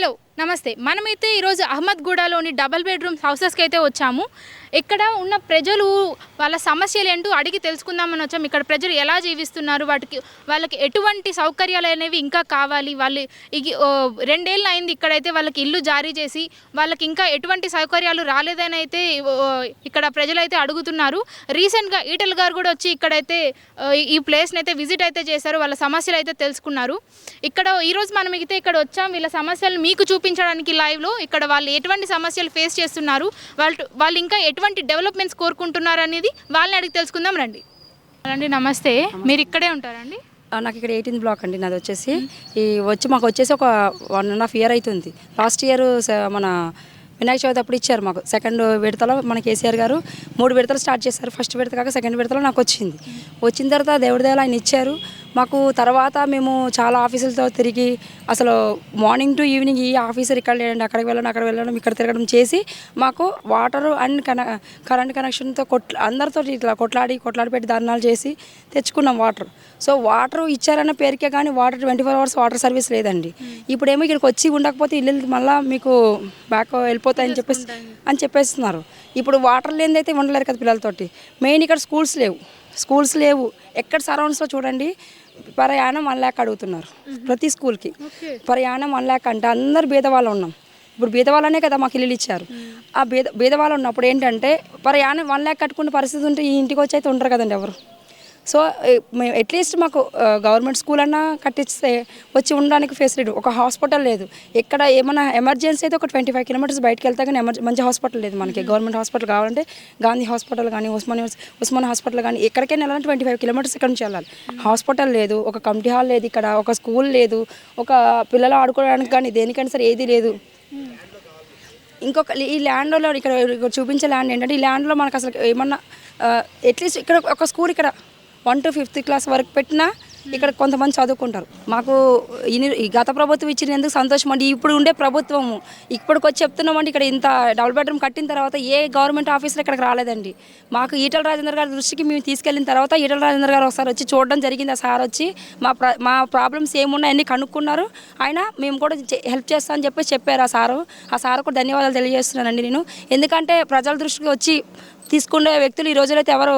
Hello నమస్తే మనమైతే ఈరోజు అహ్మద్గూడలోని డబల్ బెడ్రూమ్ హౌసెస్కి అయితే వచ్చాము. ఇక్కడ ఉన్న ప్రజలు వాళ్ళ సమస్యలు ఏంటో అడిగి తెలుసుకుందామని వచ్చాము. ఇక్కడ ప్రజలు ఎలా జీవిస్తున్నారు? వాటికి వాళ్ళకి ఎటువంటి సౌకర్యాలు అనేవి ఇంకా కావాలి? వాళ్ళు రెండేళ్ళు అయింది ఇక్కడైతే వాళ్ళకి ఇల్లు జారీ చేసి వాళ్ళకి ఇంకా ఎటువంటి సౌకర్యాలు రాలేదని అయితే ఇక్కడ ప్రజలైతే అడుగుతున్నారు. రీసెంట్గా ఈటల్ గారు కూడా వచ్చి ఇక్కడైతే ఈ ప్లేస్ని అయితే విజిట్ అయితే చేశారు. వాళ్ళ సమస్యలు అయితే తెలుసుకున్నారు. ఇక్కడ ఈరోజు మనం అయితే ఇక్కడ వచ్చాం. వీళ్ళ సమస్యలు మీకు చూపించడానికి లైవ్లో ఇక్కడ వాళ్ళు ఎటువంటి సమస్యలు ఫేస్ చేస్తున్నారు వాళ్ళు వాళ్ళు ఇంకా ఎటువంటి డెవలప్మెంట్స్ కోరుకుంటున్నారు అనేది వాళ్ళని అడిగి తెలుసుకుందాం రండి. అండి నమస్తే. మీరు ఇక్కడే ఉంటారండి నాకు ఇక్కడ ఎయిటీన్త్ బ్లాక్ అండి నాది వచ్చేసి. ఈ వచ్చి మాకు వచ్చేసి ఒక వన్ అండ్ హాఫ్ ఇయర్ అవుతుంది లాస్ట్ ఇయర్ మన వినాయక చవితి అప్పుడు ఇచ్చారు మాకు. సెకండ్ విడతలో మన కేసీఆర్ గారు మూడు విడతలు స్టార్ట్ చేశారు. ఫస్ట్ విడత కాక సెకండ్ విడతలో నాకు వచ్చింది. వచ్చిన తర్వాత దేవుడి దేవాలు ఆయన ఇచ్చారు. మాకు తర్వాత మేము చాలా ఆఫీసులతో తిరిగి అసలు మార్నింగ్ టు ఈవినింగ్ ఈ ఆఫీసర్ ఇక్కడ లేదండి అక్కడికి వెళ్ళడం అక్కడ వెళ్ళడం ఇక్కడ తిరగడం చేసి మాకు వాటర్ అండ్ కన కరెంట్ కనెక్షన్తో కొట్ల అందరితో ఇట్లా కొట్లాడి కొట్లాడి పెట్టి ధర్నాలు చేసి తెచ్చుకున్నాం వాటర్. సో వాటర్ ఇచ్చారన్న పేరుకే కానీ water twenty four hours water service లేదండి. ఇప్పుడేమో ఇక్కడికి వచ్చి ఉండకపోతే ఇల్లు మళ్ళీ మీకు బ్యాక్ వెళ్ళిపోతాయని చెప్పేసి అని చెప్పేస్తున్నారు. ఇప్పుడు వాటర్ లేనిదైతే ఉండలేరు కదా పిల్లలతోటి. మెయిన్ ఇక్కడ స్కూల్స్ లేవు. స్కూల్స్ లేవు. ఎక్కడ సరౌండ్స్లో చూడండి ప్రయాణం వన్ ల్యాక్ అడుగుతున్నారు ప్రతి స్కూల్కి. ప్రయాణం వన్ ల్యాక్ అంటే అందరు బీదవాళ్ళు ఉన్నాం. ఇప్పుడు బీదవాళ్ళనే కదా మాకు ఇల్లు ఇచ్చారు. ఆ బీద బీదవాళ్ళు ఉన్నప్పుడు ఏంటంటే ప్రయాణం వన్ ల్యాక్ కట్టుకునే పరిస్థితి ఉంటే ఈ ఇంటికి వచ్చి అయితే ఉండరు కదండి ఎవరు. సో మేము అట్లీస్ట్ మాకు గవర్నమెంట్ స్కూల్ అన్నా కట్టిస్తే వచ్చి ఉండడానికి ఫెసిలిటీ ఒక హాస్పిటల్ లేదు. ఎక్కడ ఏమైనా ఎమర్జెన్సీ అయితే ఒక ట్వంటీ ఫైవ్ కిలోమీటర్స్ బయటకు వెళ్తా కానీ ఎమర్జె మంచి హాస్పిటల్ లేదు మనకి. గవర్నమెంట్ హాస్పిటల్ కావాలంటే గాంధీ హాస్పిటల్ కానీ ఉస్మాన్ ఉస్మాన్ హాస్పిటల్ కానీ ఎక్కడికైనా వెళ్ళాలంటే ట్వంటీ ఫైవ్ కిలోమీటర్స్ ఇక్కడ నుంచి వెళ్ళాలి. హాస్పిటల్ లేదు ఒక కమిటీ హాల్ లేదు ఇక్కడ ఒక స్కూల్ లేదు ఒక పిల్లలు ఆడుకోవడానికి కానీ దేనికైనా సరే ఏది లేదు. ఇంకొక ఈ ల్యాండ్లో ఇక్కడ ఇక్కడ చూపించే ల్యాండ్ ఏంటంటే ఈ ల్యాండ్లో మనకు అసలు ఏమన్నా అట్లీస్ట్ ఇక్కడ ఒక స్కూల్ ఇక్కడ వన్ టు ఫిఫ్త్ క్లాస్ వరకు పెట్టినా ఇక్కడ కొంతమంది చదువుకుంటారు. మాకు ఈ గత ప్రభుత్వం ఇచ్చినందుకు సంతోషం అండి? ఇప్పుడు ఉండే ప్రభుత్వము. ఇప్పటికి వచ్చి చెప్తున్నామండి ఇక్కడ ఇంత డబుల్ బెడ్రూమ్ కట్టిన తర్వాత ఏ గవర్నమెంట్ ఆఫీసులు ఇక్కడికి రాలేదండి. మాకు ఈటల రాజేంద్ర గారి దృష్టికి మేము తీసుకెళ్ళిన తర్వాత ఈటల రాజేంద్ర గారు ఒకసారి వచ్చి చూడడం జరిగింది. ఆ సార్ వచ్చి మా మా ప్రాబ్లమ్స్ ఏమున్నాయని కనుక్కున్నారు. ఆయన మేము కూడా హెల్ప్ చేస్తామని చెప్పి చెప్పారు ఆ సారు. ఆ సార్ కూడా ధన్యవాదాలు తెలియజేస్తున్నానండి నేను. ఎందుకంటే ప్రజల దృష్టికి వచ్చి తీసుకునే వ్యక్తులు ఈ రోజులైతే ఎవరు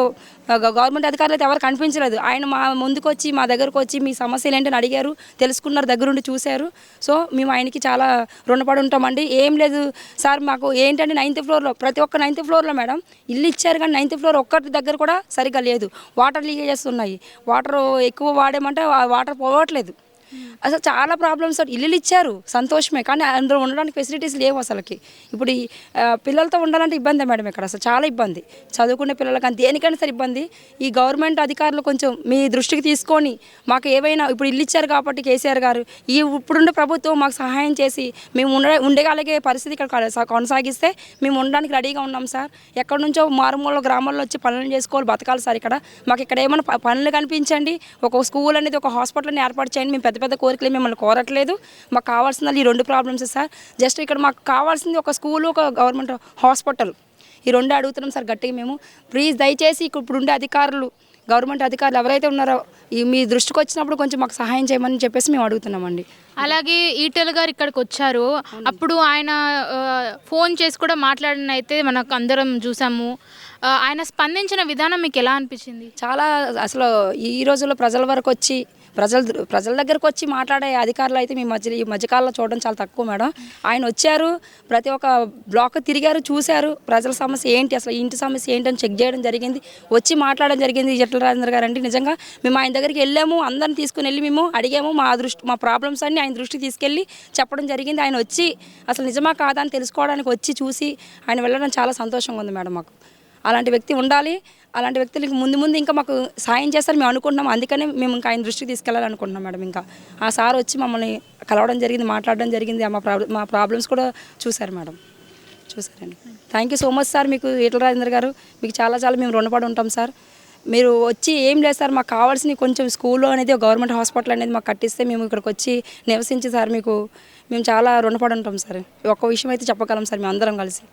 గవర్నమెంట్ అధికారులు అయితే ఎవరు కనిపించలేదు. ఆయన మా ముందుకు వచ్చి మా దగ్గరకు వచ్చి మీ సమస్యలు ఏంటని అడిగారు. తెలుసుకున్నారు దగ్గరుండి చూశారు. సో మేము ఆయనకి చాలా రుణపడి ఉంటామండి. ఏం లేదు సార్ మాకు ఏంటంటే నైన్త్ ఫ్లోర్లో ప్రతి ఒక్క నైన్త్ ఫ్లోర్లో మేడం ఇల్లు ఇచ్చారు కానీ నైన్త్ ఫ్లోర్ ఒక్కటి దగ్గర కూడా సరిగ్గా లేదు. వాటర్ లీకేజెస్ ఉన్నాయి. వాటర్ ఎక్కువ వాడేమంటే వాటర్ పోవట్లేదు. అసలు చాలా ప్రాబ్లమ్స్ ఇల్లులు ఇచ్చారు. సంతోషమే. కానీ అందులో ఉండడానికి ఫెసిలిటీస్ లేవు అసలుకి. ఇప్పుడు ఈ పిల్లలతో ఉండాలంటే ఇబ్బంది మేడం ఇక్కడ అసలు. చాలా ఇబ్బంది. చదువుకునే పిల్లలకి కానీ దేనికైనా సరే ఇబ్బంది. ఈ గవర్నమెంట్ అధికారులు కొంచెం మీ దృష్టికి తీసుకొని మాకు ఏవైనా ఇప్పుడు ఇల్లు ఇచ్చారు కాబట్టి కేసీఆర్ గారు ఈ ఇప్పుడుండే ప్రభుత్వం మాకు సహాయం చేసి మేము ఉండే ఉండగలిగే పరిస్థితి ఇక్కడ కొనసాగిస్తే మేము ఉండడానికి రెడీగా ఉన్నాం సార్. ఎక్కడి నుంచో మారుమూల గ్రామాల్లో వచ్చి పనులు చేసుకోవాలి బతకాలి సార్ ఇక్కడ. మాకు ఇక్కడ ఏమైనా పనులు కనిపించండి. ఒక స్కూల్ అనేది ఒక హాస్పిటల్ని ఏర్పాటు చేయండి. మేము పెద్ద పెద్ద కోరికలు మిమ్మల్ని కోరట్లేదు. మాకు కావాల్సిన ఈ రెండు ప్రాబ్లమ్స్ సార్. జస్ట్ ఇక్కడ మాకు కావాల్సింది ఒక స్కూల్ ఒక గవర్నమెంట్ హాస్పిటల్. ఈ రెండు అడుగుతున్నాం సార్ గట్టిగా మేము. ప్లీజ్ దయచేసి ఇక్కడ ఇప్పుడు ఉండే అధికారులు గవర్నమెంట్ అధికారులు ఎవరైతే ఉన్నారో ఈ మీ దృష్టికి వచ్చినప్పుడు కొంచెం మాకు సహాయం చేయమని చెప్పేసి మేము అడుగుతున్నామండి. అలాగే ఈటెల్ గారు ఇక్కడికి వచ్చారు. అప్పుడు ఆయన ఫోన్ చేసి కూడా మాట్లాడిన అయితే మనకు అందరం చూసాము. ఆయన స్పందించిన విధానం మీకు ఎలా అనిపించింది? చాలా అసలు ఈ రోజుల్లో ప్రజల వరకు వచ్చి ప్రజల ప్రజల దగ్గరకు వచ్చి మాట్లాడే అధికారులు అయితే మీ మధ్య ఈ మధ్యకాలంలో చూడడం చాలా తక్కువ మేడం. ఆయన వచ్చారు ప్రతి ఒక్క బ్లాక్ తిరిగారు చూశారు ప్రజల సమస్య ఏంటి అసలు ఇంటి సమస్య ఏంటని చెక్ చేయడం జరిగింది. వచ్చి మాట్లాడడం జరిగింది జట్ల రాజేంద్ర గారు అంటే నిజంగా మేము ఆయన దగ్గరికి వెళ్ళాము అందరిని తీసుకుని వెళ్ళి మేము అడిగాము మా దృష్టి మా ప్రాబ్లమ్స్ అన్ని ఆయన దృష్టికి తీసుకెళ్ళి చెప్పడం జరిగింది. ఆయన వచ్చి అసలు నిజమా కాదా అని తెలుసుకోవడానికి వచ్చి చూసి ఆయన వెళ్ళడం చాలా సంతోషంగా ఉంది మేడం మాకు. అలాంటి వ్యక్తి ఉండాలి అలాంటి వ్యక్తులకి ముందు ముందు ఇంకా మాకు సాయం చేస్తారు మేము అనుకుంటున్నాం. అందుకనే మేము ఇంకా ఆయన దృష్టికి తీసుకెళ్ళాలనుకుంటున్నాం మేడం ఇంకా. ఆ సార్ వచ్చి మమ్మల్ని కలవడం జరిగింది మాట్లాడడం జరిగింది. మా ప్రాబ్లం మా ప్రాబ్లమ్స్ కూడా చూశారు మేడం. చూసారండి thank you so much sir మీకు ఈటల రాజేంద్ర గారు. మీకు చాలా చాలా మేము రుణపడి ఉంటాం సార్. మీరు వచ్చి ఏం లేదు సార్ మాకు కావాల్సిన కొంచెం స్కూల్లో అనేది గవర్నమెంట్ హాస్పిటల్ అనేది మాకు కట్టిస్తే మేము ఇక్కడికి వచ్చి నివసించి సార్ మీకు మేము చాలా రుణపడి ఉంటాం సార్. ఒక్క విషయం అయితే చెప్పగలం సార్ మేము అందరం కలిసి.